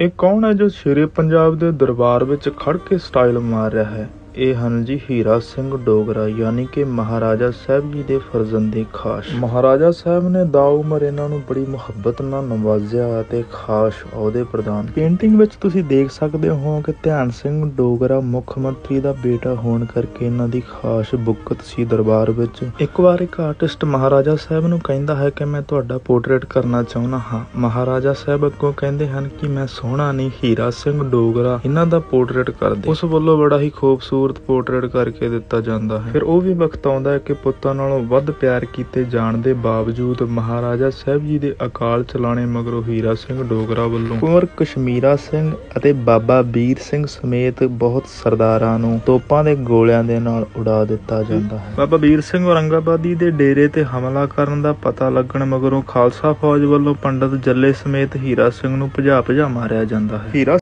ਇਹ ਕੌਣ ਹੈ ਜੋ ਸ਼ੇਰੇ ਪੰਜਾਬ ਦੇ ਦਰਬਾਰ ਵਿੱਚ ਖੜ ਕੇ ਸਟਾਈਲ ਮਾਰ ਰਿਹਾ ਹੈ? ਇਹ ਹਨ ਜੀ ਹੀਰਾ ਸਿੰਘ ਡੋਗਰਾ, ਯਾਨੀ ਕਿ ਮਹਾਰਾਜਾ ਸਾਹਿਬ ਜੀ ਦੇ ਫਰਜ਼ੰਦੇ ਖਾਸ। ਮਹਾਰਾਜਾ ਸਾਹਿਬ ਨੇ ਦਾਉ ਇਹਨਾਂ ਨੂੰ ਬੜੀ ਮੁਹੱਬਤ ਨਾਲ ਨਵਾਜ਼ਿਆ ਅਤੇ ਖਾਸ ਅਹੁਦੇ ਪ੍ਰਦਾਨ ਪੇਂਟਿੰਗ ਵਿੱਚ ਤੁਸੀਂ ਦੇਖ ਸਕਦੇ ਹੋ ਕਿ ਧਿਆਨ ਸਿੰਘ ਡੋਗਰਾ ਮੁੱਖ ਮੰਤਰੀ ਦਾ ਬੇਟਾ ਹੋਣ ਕਰਕੇ ਇਹਨਾਂ ਦੀ ਖਾਸ ਬੁੱਕਤ ਸੀ ਦਰਬਾਰ ਵਿੱਚ। ਇੱਕ ਵਾਰ ਇੱਕ ਆਰਟਿਸਟ ਮਹਾਰਾਜਾ ਸਾਹਿਬ ਨੂੰ ਕਹਿੰਦਾ ਹੈ ਕਿ ਮੈਂ ਤੁਹਾਡਾ ਪੋਰਟਰੇਟ ਕਰਨਾ ਚਾਹੁੰਦਾ ਹਾਂ। ਮਹਾਰਾਜਾ ਸਾਹਿਬ ਅੱਗੋਂ ਕਹਿੰਦੇ ਹਨ ਕਿ ਮੈਂ ਸੋਹਣਾ ਨਹੀਂ, ਹੀਰਾ ਸਿੰਘ ਡੋਗਰਾ ਇਹਨਾਂ ਦਾ ਪੋਰਟਰੇਟ ਕਰ ਦੇ ਉਸ ਵੱਲੋਂ ਬੜਾ ਹੀ ਖੂਬਸੂਰਤ ਖੂਬਸੂਰਤ ਪੋਰਟਰੇਟ ਕਰਕੇ ਦਿੱਤਾ ਜਾਂਦਾ ਹੈ। ਫਿਰ ਉਹ ਵੀ ਵਕਤ ਆਉਂਦਾ ਹੈ ਕਿ ਪੁੱਤਾਂ ਨਾਲੋਂ ਵੱਧ ਪਿਆਰ ਕੀਤੇ ਜਾਣ ਦੇ ਬਾਵਜੂਦ ਮਹਾਰਾਜਾ ਸਾਹਿਬ ਜੀ ਦੇ ਅਕਾਲ ਚਲਾਣੇ ਮਗਰੋਂ ਹੀਰਾ ਸਿੰਘ ਡੋਗਰਾ ਵੱਲੋਂ ਕੁੰਵਰ ਕਸ਼ਮੀਰਾ ਸਿੰਘ ਅਤੇ ਬਾਬਾ ਵੀਰ ਸਿੰਘ ਸਮੇਤ ਬਹੁਤ ਸਰਦਾਰਾਂ ਨੂੰ ਤੋਪਾਂ ਦੇ ਗੋਲਿਆਂ ਦੇ ਨਾਲ ਉਡਾ ਦਿੱਤਾ ਜਾਂਦਾ ਹੈ। ਬਾਬਾ ਵੀਰ ਸਿੰਘ ਔਰੰਗਾਬਾਦੀ ਦੇ ਡੇਰੇ ਤੇ ਹਮਲਾ ਕਰਨ ਦਾ ਪਤਾ ਲੱਗਣ ਮਗਰੋਂ ਖਾਲਸਾ ਫੌਜ ਵੱਲੋਂ ਪੰਡਤ ਜੱਲੇ ਸਮੇਤ ਹੀਰਾ ਸਿੰਘ ਨੂੰ ਭਜਾ ਭਜਾ ਮਾਰਿਆ ਜਾਂਦਾ ਹੈ। ਹੀਰਾ